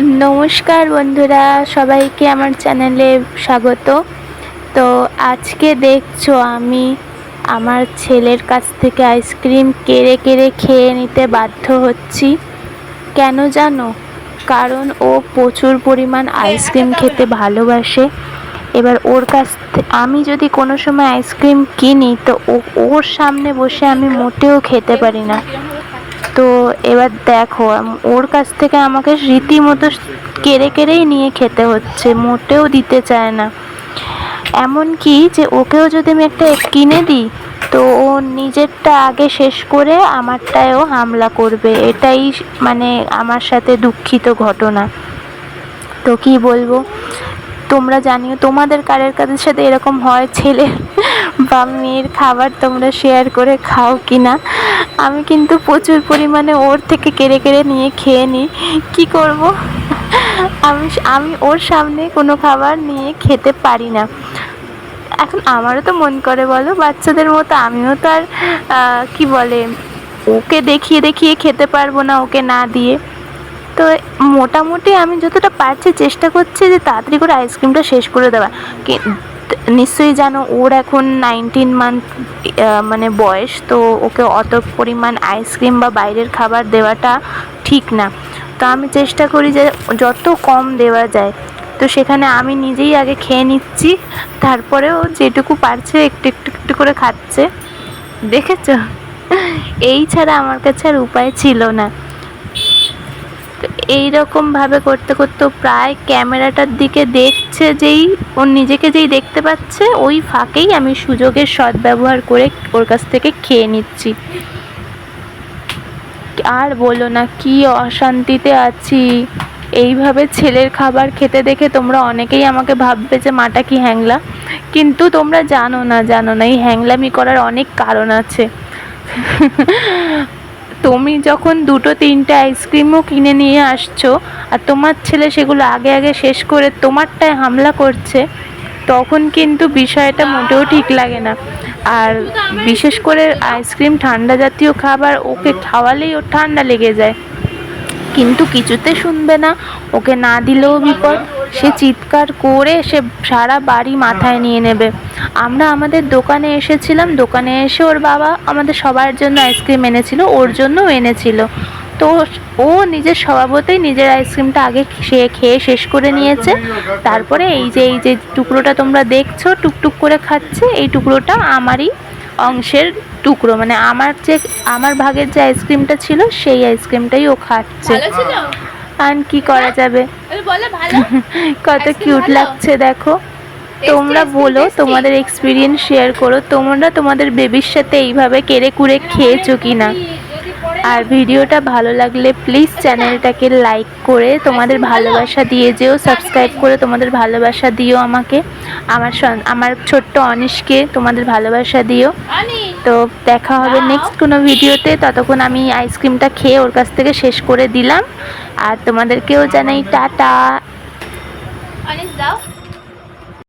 নমস্কার বন্ধুরা, সবাইকে আমার চ্যানেলে স্বাগত। তো আজকে দেখছ আমি আমার ছেলের কাছ থেকে আইসক্রিম কেড়ে কেড়ে খেয়ে নিতে বাধ্য হচ্ছি। কেন জানো? কারণ ও প্রচুর পরিমাণ আইসক্রিম খেতে ভালোবাসে। এবার ওর কাছ আমি যদি কোনো সময় আইসক্রিম কিনি, তো ওর সামনে বসে আমি মোটেও খেতে পারি না। তো এবার দেখো ওর কাছ থেকে আমাকে রীতিমতো কেড়ে কেড়েই নিয়ে খেতে হচ্ছে, মোটেও দিতে চায় না। এমন কি যে ওকেও যদি আমি একটা কিনে দিই, তো ও নিজেরটা আগে শেষ করে আমারটায়ও হামলা করবে, এটাই মানে আমার সাথে দুঃখিত ঘটনা। তো কি বলব? তোমরা জানিও, তোমাদের কারের কাদের সাথে এরকম হয় ছেলে বা মেয়ের খাবার তোমরা শেয়ার করে খাও কি না আমি কিন্তু প্রচুর পরিমাণে ওর থেকে কেড়ে কেড়ে নিয়ে খেয়ে নিই কী করব? আমি আমি ওর সামনে কোনো খাবার নিয়ে খেতে পারি না। এখন আমারও তো মন করে বলো, বাচ্চাদের মতো আমিও তো আর কি বলে, ওকে দেখিয়ে দেখিয়ে খেতে পারব না ওকে না দিয়ে। তো মোটামুটি আমি যতটা পারছি চেষ্টা করছি যে তাড়াতাড়ি করে আইসক্রিমটা শেষ করে দেওয়া নিশ্চয়ই জানো, ওর এখন নাইনটিন মান্থ মানে বয়স, তো ওকে অত পরিমাণ আইসক্রিম বা বাইরের খাবার দেওয়াটা ঠিক না। তো আমি চেষ্টা করি যে যত কম দেওয়া যায়, তো সেখানে আমি নিজেই আগে খেয়ে নিচ্ছি, তারপরেও যেটুকু পারছে একটু একটু একটু করে খাচ্ছে। দেখেছ? এই ছাড়া আমার কাছে আর উপায় ছিল না। তো এইরকম ভাবে করতে করতে প্রায় ক্যামেরাটার দিকে দেখছে যেই, ও নিজেকে যেই দেখতে পাচ্ছে, ওই ফাঁকেই আমি সুযোগের সদ্ব্যবহার করে ওর কাছ থেকে খেয়ে নিচ্ছি। আর বলো না, কি অশান্তিতে আছি। এইভাবে ছেলের খাবার খেতে দেখে তোমরা অনেকেই আমাকে ভাববে যে মাটা কি হ্যাংলা। কিন্তু তোমরা জানো না জানো না, এই হ্যাংলামি করার অনেক কারণ আছে। তুমি যখন দুটো তিনটে আইসক্রিমও কিনে নিয়ে আসছো আর তোমার ছেলে সেগুলো আগে আগে শেষ করে তোমারটায় হামলা করছে, তখন কিন্তু বিষয়টা মোটেও ঠিক লাগে না। আর বিশেষ করে আইসক্রিম ঠান্ডা জাতীয় খাবার ওকে খাওয়ালেই ওর ঠান্ডা লেগে যায়। কিন্তু কিছুতে শুনবে না, ওকে না দিলেও বিপদ। সে চিৎকার করে সে সারা বাড়ি মাথায় নিয়ে নেবে। আমরা আমাদের দোকানে এসেছিলাম দোকানে এসে ওর বাবা আমাদের সবার জন্য আইসক্রিম এনেছিল ওর জন্যও এনেছিল। তো ও নিজের স্বভাবতেই নিজের আইসক্রিমটা আগে সে খেয়ে শেষ করে নিয়েছে। তারপরে এই যে এই যে টুকরোটা তোমরা দেখছ টুকটুক করে খাচ্ছে এই টুকরোটা আমারই অংশের টুকরো। মানে আমার যে আমার ভাগের যে আইসক্রিমটা ছিল সেই আইসক্রিমটাই ও খাচ্ছে। আর কি করা যাবে? বলে ভালো? কত কিউট লাগছে দেখো। তোমরা বলো তোমাদের এক্সপিরিয়েন্স শেয়ার করো। তোমরা তোমাদের বেবির সাথে এইভাবে কেড়ে কুড়ে খেয়েছো কি না আর ভিডিওটা ভালো লাগলে প্লিজ চ্যানেলটাকে লাইক করে তোমাদের ভালোবাসা দিয়ে যেও সাবস্ক্রাইব করে তোমাদের ভালোবাসা দিও আমাকে। আমার আমার ছোট্ট অনিশকে তোমাদের ভালোবাসা দিও। তো দেখা হবে নেক্সট কোনো ভিডিওতে ততক্ষণ আমি আইসক্রিমটা খেয়ে ওর কাছ থেকে শেষ করে দিলাম। আর তোমাদেরকেও জানাই টাটা। অনেক দাও